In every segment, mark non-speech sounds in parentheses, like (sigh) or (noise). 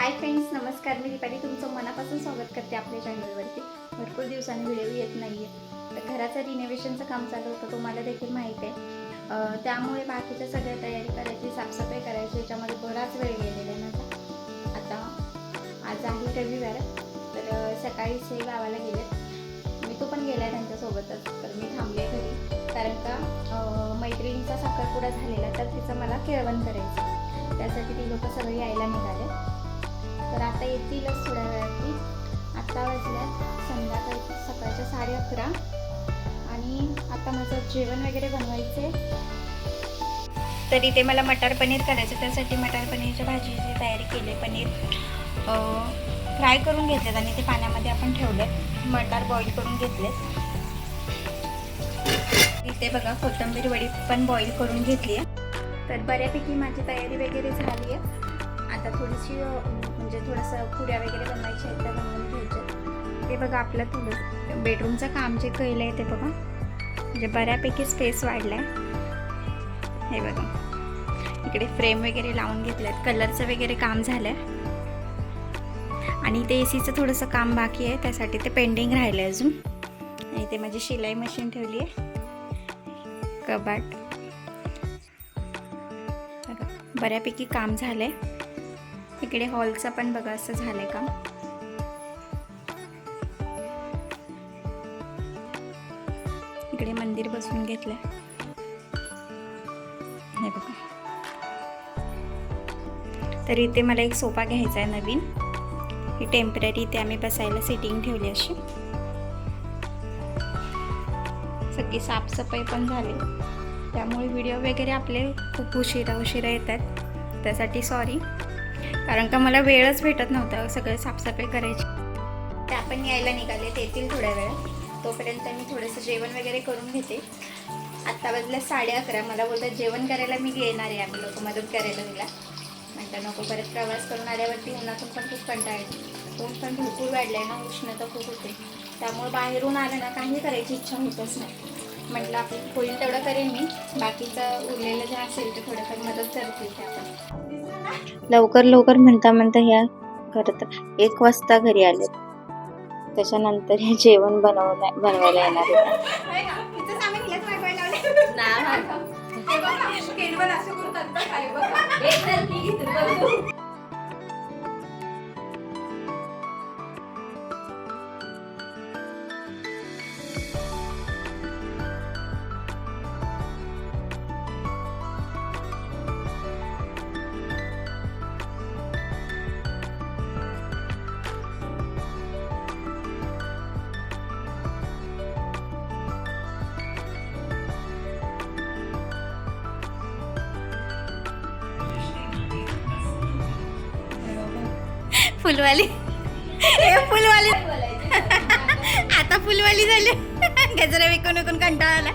Hi friends नमस्कार. मी दीपाली. तुमचं मनापासून स्वागत करते आपल्या चॅनलवरती भरपूर दिवसांनी व्हिडिओ येत नाही आहे तर घराचं रिनोव्हेशनचं काम चालू होतं तुम्हाला देखील माहीत आहे. त्यामुळे बाकीच्या सगळ्या तयारी करायची साफसफाई करायची याच्यामध्ये बराच वेळ गेलेला आहे माझा. आता आज आहे रविवार तर सकाळीच हे गावाला गेलेत मी तो पण गेला आहे त्यांच्यासोबतच तर मी थांबले घरी. कारण का मैत्रिणीचा साखरपुडा झालेला तर तिचं मला केळवण करायचं त्यासाठी ती लोक सगळे यायला निघाले. तर आता येतीलच थोड्या वेळातली आत्ता वाजल्या संध्याकाळी सकाळच्या साडे अकरा. आणि आता माझं जेवण वगैरे बनवायचे तर इथे मला मटार पनीर करायचं त्यासाठी मटार पनीरच्या भाजीची तयारी केली पनीर फ्राय करून घेतलेत आणि ते पाण्यामध्ये आपण ठेवलेत. मटार बॉईल करून घेतले इथे बघा कोथिंबीर वडी पण बॉईल करून घेतली आहे. तर बऱ्यापैकी माझी तयारी वगैरे झाली आहे. आता थोडीशी म्हणजे थोडंसं पुऱ्या वगैरे बनवायच्या आहेत त्या बनवून घ्यायच्या ते बघा आपलं थोडं बेडरूमचं काम जे केलं आहे ते बघा. म्हणजे बऱ्यापैकी स्पेस वाढला आहे हे बघा. इकडे फ्रेम वगैरे लावून घेतल्यात. कलरचं वगैरे काम झालं आहे आणि ते ए सीचं थोडंसं काम बाकी आहे. त्यासाठी ते पेंडिंग राहिलं आहे अजून. आणि ते माझी शिलाई मशीन ठेवली आहे. कबाट. बऱ्यापैकी काम झालंय. इकडे हॉलचं पण बघा असं झालंय का? इकडे मंदिर बसवून घेतलंय. हे बघा. तर इथे मला एक सोफा घ्यायचा आहे नवीन. ही टेंपररी इथे आम्ही बसायला सिटिंग ठेवली अशी. सगळी साफसफाई पण झाली. त्यामुळे व्हिडिओ वगैरे आपले खूप उशिरा उशिरा येतात. त्यासाठी सॉरी कारण का मला वेळच भेटत नव्हता सगळं साफसफाई करायची. ते आपण यायला निघाले ते येतील थोड्या वेळात तोपर्यंत मी थोडंसं जेवण वगैरे करून घेते. आत्ता वाजल्या साडे अकरा. मला बोलतात जेवण करायला मी येणार आहे आम्ही लोक मदत करायला तिला. म्हटलं नको परत प्रवास करून आल्यावरती उन्हातून पण खूप कंटाळा ऊन पण भरपूर वाढलं आहे ना उष्णता खूप होते. त्यामुळे बाहेरून आलं ना काही करायची इच्छा होतच नाही. म्हटलं आपण होईल तेवढं करेन मी. बाकीचं उरलेलं जे असेल ते थोडंफार मदत करतील त्या आपण लवकर लवकर म्हणता म्हणता ह्या करत एक वाजता घरी आले. त्याच्यानंतर हे जेवण बनवला बनवायला येणार होते. फुलवाली. ए फुलवाली. आता फुलवाली झाली. गजरा विकून विकून कंटाळा आला.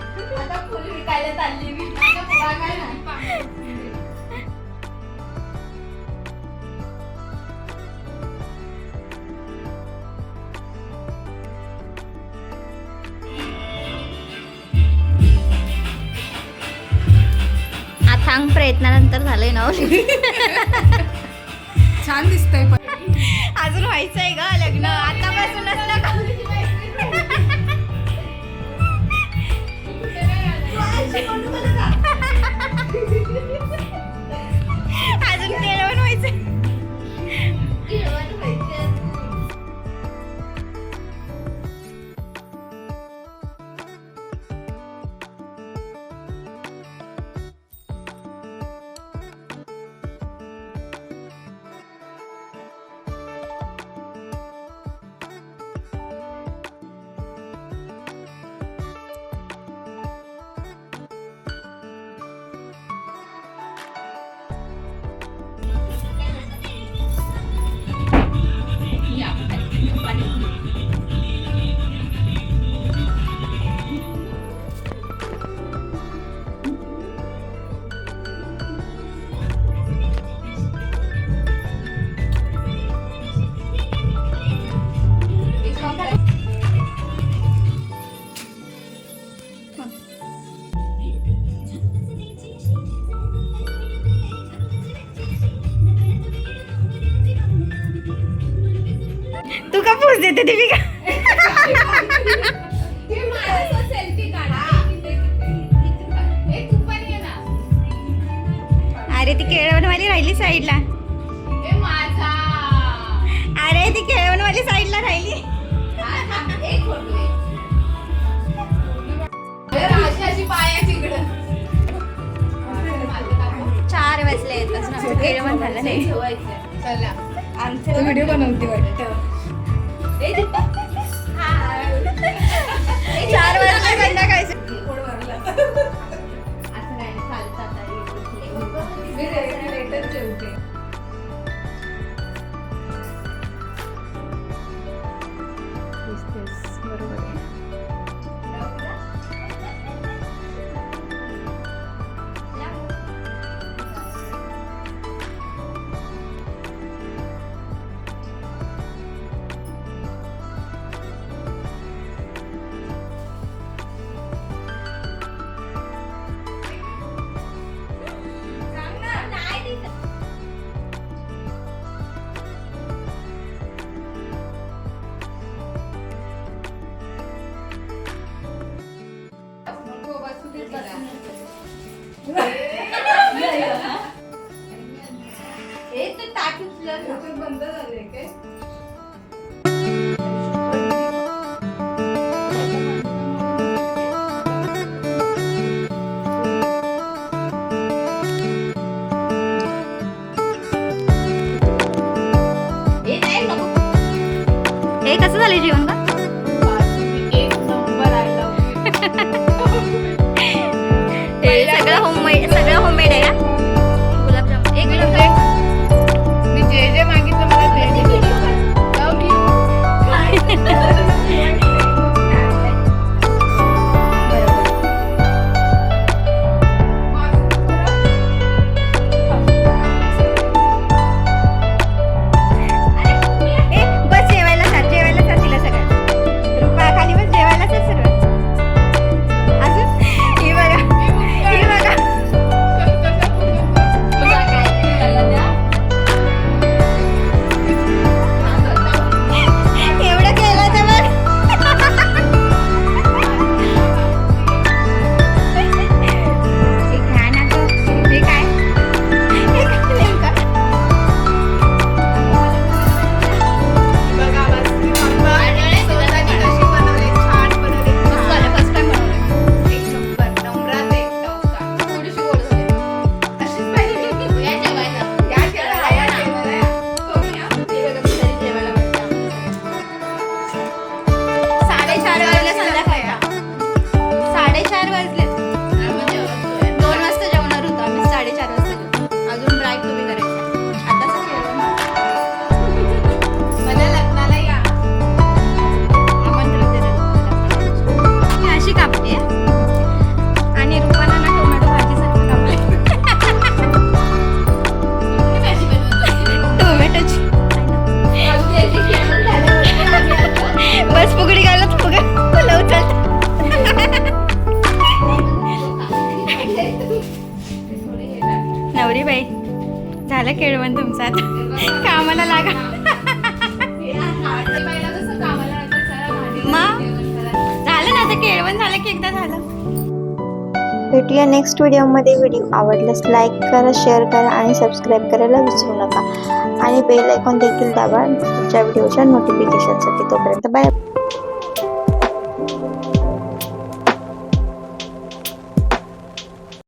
अथांग प्रयत्नानंतर झालंय ना छान दिसतंय पण. (laughs) अजून व्हायचंय ग लग्न. आतापासूनच नका. (laughs) (laughs) तू का पोच देते दीपिका अरे ती केळवणवाली राहिली साईडला. अरे ती केळवणवाली साईडला राहिली. चार वाजले येतच ना झालं नाही. आमचं व्हिडिओ बनवते वाटतं. चार वाजले. संध्याकाळचं जेवते झालं जेवण का? (laughs) सगळं होममेड सगळं होममेड आहे का झालं केळवण तुमचं आता कामाला लागा. मग? झालं ना आता केळवण झालं की एकदा झालं. भेटूया नेक्स्ट व्हिडिओमध्ये व्हिडिओ आवडल्यास लाईक करा शेअर करा आणि सबस्क्राईब करायला विसरू नका. आणि बेल आयकॉन देखील दाबा. तुमच्या व्हिडिओच्या नोटिफिकेशनसाठी तोपर्यंत बाय